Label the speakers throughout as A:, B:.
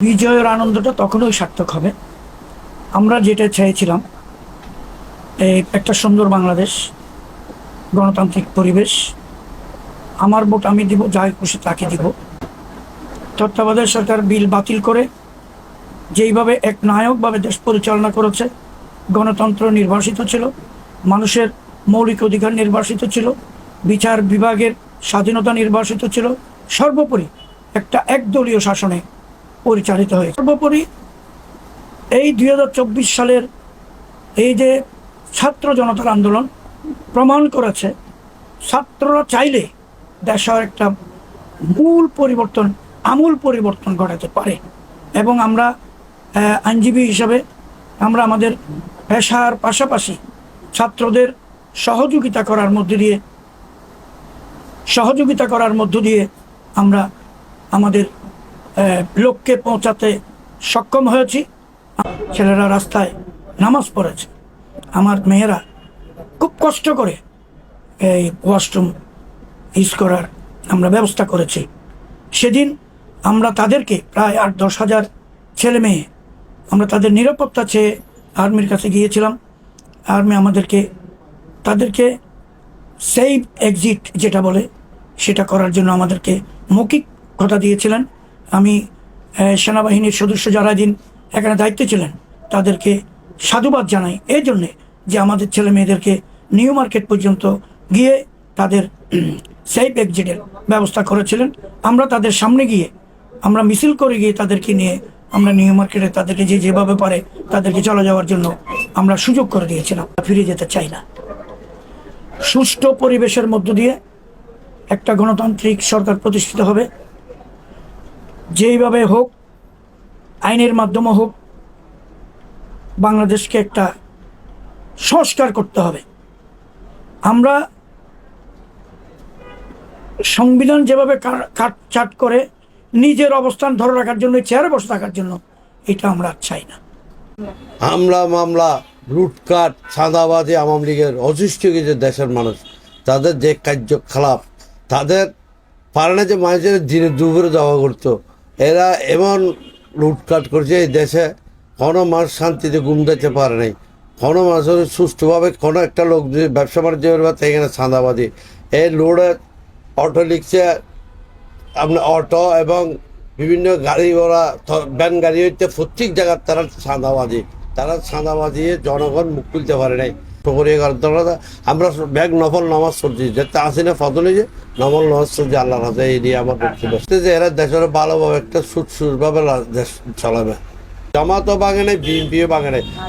A: বিজয়ের আনন্দটা তখনই সার্থক হবে। আমরা যেটা চেয়েছিলাম এই একটা সুন্দর বাংলাদেশ, গণতান্ত্রিক পরিবেশ। আমার ভোট আমি দিব, যাই খুশি তাকে দিব। তত্ত্বাবধায়ক সরকার বিল বাতিল করে যেইভাবে এক নায়কভাবে দেশ পরিচালনা করেছে, গণতন্ত্র নির্বাসিত ছিল, মানুষের মৌলিক অধিকার নির্বাসিত ছিল, বিচার বিভাগের স্বাধীনতা নির্বাসিত ছিল, সর্বোপরি একটা একদলীয় শাসনে পরিচালিত হয়েছে। সর্বোপরি এই দুই হাজার চব্বিশ সালের এই যে ছাত্র জনতার আন্দোলন প্রমাণ করেছে, ছাত্ররা চাইলে দেশের একটা মূল পরিবর্তন, আমূল পরিবর্তন ঘটাতে পারে। এবং আমরা আইনজীবী হিসাবে আমরা আমাদের পেশার পাশাপাশি ছাত্রদের সহযোগিতা করার মধ্যে দিয়ে, সহযোগিতা করার মধ্য দিয়ে আমরা আমাদের লক্ষ্যে পৌঁছাতে সক্ষম হয়েছি। ছেলেরা রাস্তায় নামাজ পড়েছে। আমার মেয়েরা খুব কষ্ট করে এই ওয়াশরুম ইউজ করার আমরা ব্যবস্থা করেছি। সেদিন আমরা তাদেরকে প্রায় আট দশ হাজার ছেলে মেয়ে আমরা তাদের নিরাপত্তা চেয়ে আর্মির কাছে গিয়েছিলাম। আর্মি আমাদেরকে, তাদেরকে সেভ এক্সিট যেটা বলে, সেটা করার জন্য আমাদেরকে মৌখিক কথা দিয়েছিলেন। আমি সেনাবাহিনীর সদস্য যারা দিন এখানে দায়িত্বে ছিলেন, তাদেরকে সাধুবাদ জানাই। এই জন্যে যে আমাদের ছেলে মেয়েদেরকে নিউ মার্কেট পর্যন্ত গিয়ে তাদের সেফ এক্সিটের ব্যবস্থা করেছিলেন। আমরা তাদের সামনে গিয়ে, আমরা মিছিল করে গিয়ে তাদেরকে নিয়ে, আমরা নিউ মার্কেটে তাদেরকে যে যেভাবে পারে তাদেরকে চলে যাওয়ার জন্য আমরা সুযোগ করে দিয়েছিলাম। ফিরে যেতে চাই না। সুষ্ঠু পরিবেশের মধ্য দিয়ে একটা গণতান্ত্রিক সরকার প্রতিষ্ঠিত হবে। যেইভাবে হোক, আইনের মাধ্যমে হোক, বাংলাদেশকে একটা সংস্কার করতে হবে। আমরা সংবিধান যেভাবে কাটছাট করে নিজের অবস্থান ধরে রাখার জন্য, চেয়ারে বসে থাকার জন্য, এটা আমরা চাই না।
B: হামলা, মামলা লুটকাট চাঁদাবাজি আওয়ামী লীগের অসুস্থ কিছু দেশের মানুষ, তাদের যে কার্যকলাপ, তাদের পারে না যে মানুষের দিনে দুপুরে যাওয়া করতো এরা এমন লুটকাট করছে এই দেশে, কোনো মানুষ শান্তিতে ঘুম দিতে পারে নাই। কোনো মানুষের সুস্থভাবে কোনো একটা লোক যদি ব্যবসা বাণিজ্য করবে এখানে চাঁদাবাজি এই লোডে অটো লিখছে আপনার অটো এবং বিভিন্ন গাড়ি থ- ভ্যান গাড়ি হইতে প্রত্যেক জায়গার তারা চাঁদাবাজি তারা চাঁদাবাজি জনগণ মুখ তুলতে পারে নাই। টকরিয়ে করার আমরা ব্যাগ নফল নামাজ আসি না ফদলে যে নফল নামাজ রাজা এই আমার যে এরা দেশের ভালোভাবে একটা সুট সুরভাবে দেশ চালাবে। জামাতও বাঙে নাই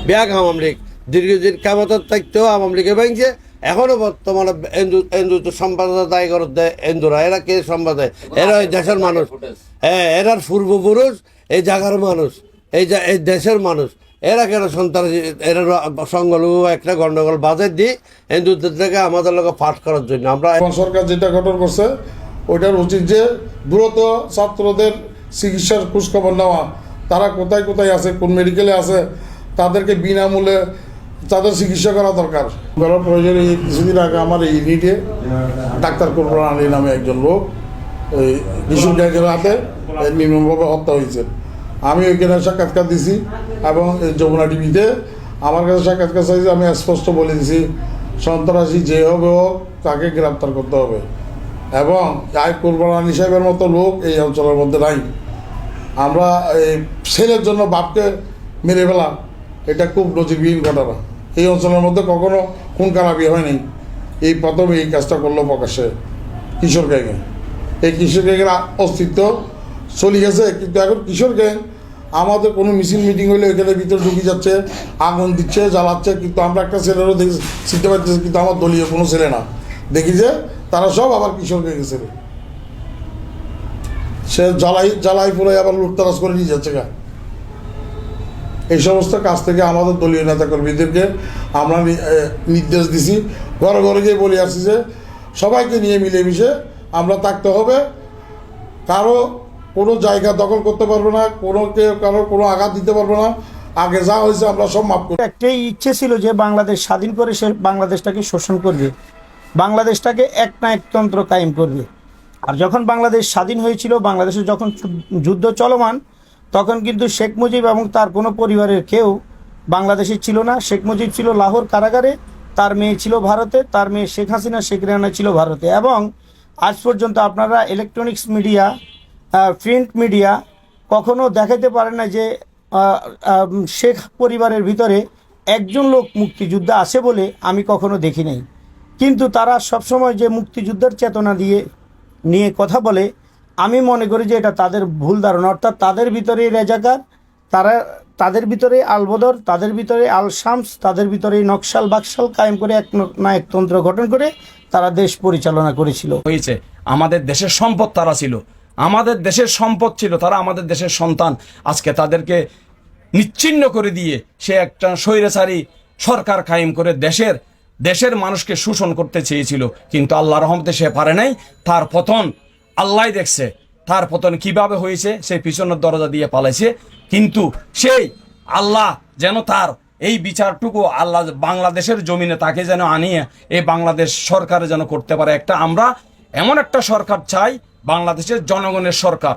B: ব্যাগ আওয়ামী লীগ, দীর্ঘদিন কেমতের থাকতেও আওয়ামী লীগে ভাঙছে। এখনও বর্তমানে এন্দু এন্দু তো দায় করে দেয় এন্দুরা। এরা কে সম্পাদক এরা ওই দেশের মানুষ। হ্যাঁ এরার পূর্বপুরুষ, এই জায়গার মানুষ, এই এই দেশের মানুষ। এরা কেন সন্তান এরা সংগল একটা গন্ডগোল দিই হিন্দুদের থেকে আমাদের লোক পাঠ করার জন্য। আমরা
C: এখন সরকার যেটা গঠন করছে ওইটার উচিত যে দ্রুত ছাত্রদের চিকিৎসার খোঁজখবর নেওয়া। তারা কোথায় কোথায় আছে কোন মেডিকেলে আছে তাদেরকে বিনামূল্যে তাদের চিকিৎসা করা দরকার। করার প্রয়োজন এই কিছুদিন আগে আমার এই ইউনিটে ডাক্তার কুরবান আলী নামে একজন লোক এই একজন হাতে নির্মমভাবে হত্যা হয়েছে। আমি ওইখানে সাক্ষাৎকার দিছি এবং যমুনা টিভিতে। আমার কাছে সাক্ষাৎকার চাইছে, আমি স্পষ্ট বলে দিছি, সন্ত্রাসী যে হবে হোক তাকে গ্রেপ্তার করতে হবে। এবং আই কুরবান সাহেবের মতো লোক এই অঞ্চলের মধ্যে নাই। আমরা এই ছেলের জন্য বাপকে মেরে ফেলা এটা খুব নজিরবিহীন ঘটনা। এই অঞ্চলের মধ্যে কখনো খুন খারাপি হয়নি। এই প্রথম এই কাজটা করল প্রকাশ্যে কিশোর গ্যাংয়ে। এই কিশোর গ্যাংয়ের অস্তিত্ব চলে গেছে। কিন্তু এখন কিশোর গ্যাং আমাদের কোনো মিছিল মিটিং হলে এখানে ভিতরে ঢুকে যাচ্ছে, আগুন দিচ্ছে, জ্বালাচ্ছে। কিন্তু আমরা একটা ছেলেরও দেখি শিখতে পারতেছি, কিন্তু আমার দলীয় কোনো ছেলে না। দেখি যে তারা সব আবার কিশোর গ্যাংয়ে ছেলে সে জ্বালাই জ্বালাই পুরাই আবার লুটতারাজ করে নিয়ে যাচ্ছে গা। এই সমস্ত কাজ থেকে আমাদের দলীয় নেতা কর্মীদেরকে আমরা নির্দেশ দিছি। ঘরে ঘরে গিয়ে বলে আসছি যে, সবাইকে নিয়ে মিলেমিশে আমরা থাকতে হবে। কারও কোনো জায়গা দখল করতে পারবে না, কোনো কেউ কারও কোনো আঘাত দিতে পারবে না। আগে যা হয়েছে আমরা সব মাপ করি।
D: একটাই ইচ্ছে ছিল যে বাংলাদেশ স্বাধীন করে সে বাংলাদেশটাকে শোষণ করবে। বাংলাদেশটাকে এক না একতন্ত্র কায়েম করবে। আর যখন বাংলাদেশ স্বাধীন হয়েছিল বাংলাদেশে যখন যুদ্ধ চলমান, তখন কিন্তু শেখ মুজিব এবং তার কোনো পরিবারের কেউ বাংলাদেশে ছিল না। শেখ মুজিব ছিল লাহোর কারাগারে, তার মেয়ে ছিল ভারতে, তার মেয়ে শেখ হাসিনা, শেখ রেহানা ছিল ভারতে। এবং আজ পর্যন্ত আপনারা ইলেকট্রনিক্স মিডিয়া প্রিন্ট মিডিয়া কখনো দেখাতে পারে না যে শেখ পরিবারের ভিতরে একজন লোক মুক্তিযোদ্ধা আছে বলে আমি কখনো দেখি নাই। কিন্তু তারা সবসময় যে মুক্তিযুদ্ধের চেতনা দিয়ে, নিয়ে কথা বলে, আমি মনে করি যে এটা তাদের ভুল ধারণা। অর্থাৎ তাদের ভিতরে রেজাকার, তারা, তাদের ভিতরে আলবদর, তাদের ভিতরে আল শামস তাদের ভিতরে নকশাল বাকশাল কায়েম করে এক নায়কতন্ত্র গঠন করে তারা দেশ পরিচালনা করেছিল।
E: হয়েছে। আমাদের দেশের সম্পদ তারা ছিল। আমাদের দেশের সম্পদ ছিল, তারা আমাদের দেশের সন্তান। আজকে তাদেরকে নিচ্ছিন্ন করে দিয়ে সে একটা স্বৈরাচারী সরকার কায়েম করে দেশের দেশের মানুষকে শোষণ করতে চেয়েছিল। কিন্তু আল্লাহ রহমতে সে পারে নাই। তার পতন আল্লাহ দেখছে। তার পতন কীভাবে হয়েছে, সে পিছনের দরজা দিয়ে পালাইছে। কিন্তু সেই আল্লাহ যেন তার এই বিচারটুকু আল্লাহ বাংলাদেশের জমিনে তাকে যেন আনিয়ে, এই বাংলাদেশ সরকার যেন করতে পারে। একটা আমরা এমন একটা সরকার চাই বাংলাদেশের জনগণের সরকার।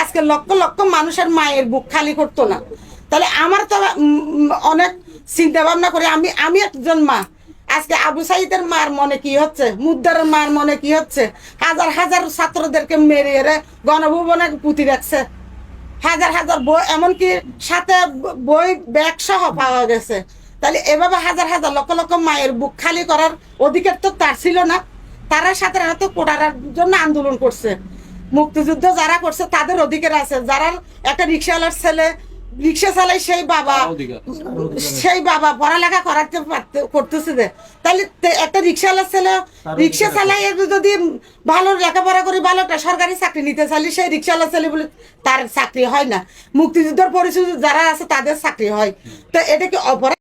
F: আজকে লক্ষ লক্ষ মানুষের মায়ের বুক খালি করতো না। তাহলে আমার তো অনেক চিন্তা ভাবনা করে আমি আমি একজন মা। আজকে আবু সাইদের মার মনে কি হচ্ছে? মুদ্দারের মার মনে কি হচ্ছে? হাজার হাজার ছাত্রদেরকে মেরে এরে গণভবনে পুঁতি রাখছে। হাজার হাজার বই, এমনকি সাথে বই, ব্যাগ সহ পাওয়া গেছে। তাহলে এভাবে হাজার হাজার লক্ষ লক্ষ মায়ের বুক খালি করার অধিকার তো তার ছিল না। তারা সাথে সাথে কোটার জন্য আন্দোলন করছে। মুক্তিযুদ্ধ যারা করছে তাদের অধিকার আছে। যারা একটা রিক্সাওয়ালার ছেলে রিক্সা চালাই সেই বাবা সেই বাবা পড়ালেখা করাতে পারতে- করতেছে যে। তাহলে একটা রিক্সাওয়ালার ছেলে রিক্সা চালাই যদি ভালো লেখাপড়া করে ভালো একটা সরকারি চাকরি নিতে চাইলে সেই রিক্সাওয়ালা ছেলে বলে তার চাকরি হয় না। মুক্তিযুদ্ধের পরিস্থিতি যারা আছে তাদের চাকরি হয়। তো এটা কি অপরাধ?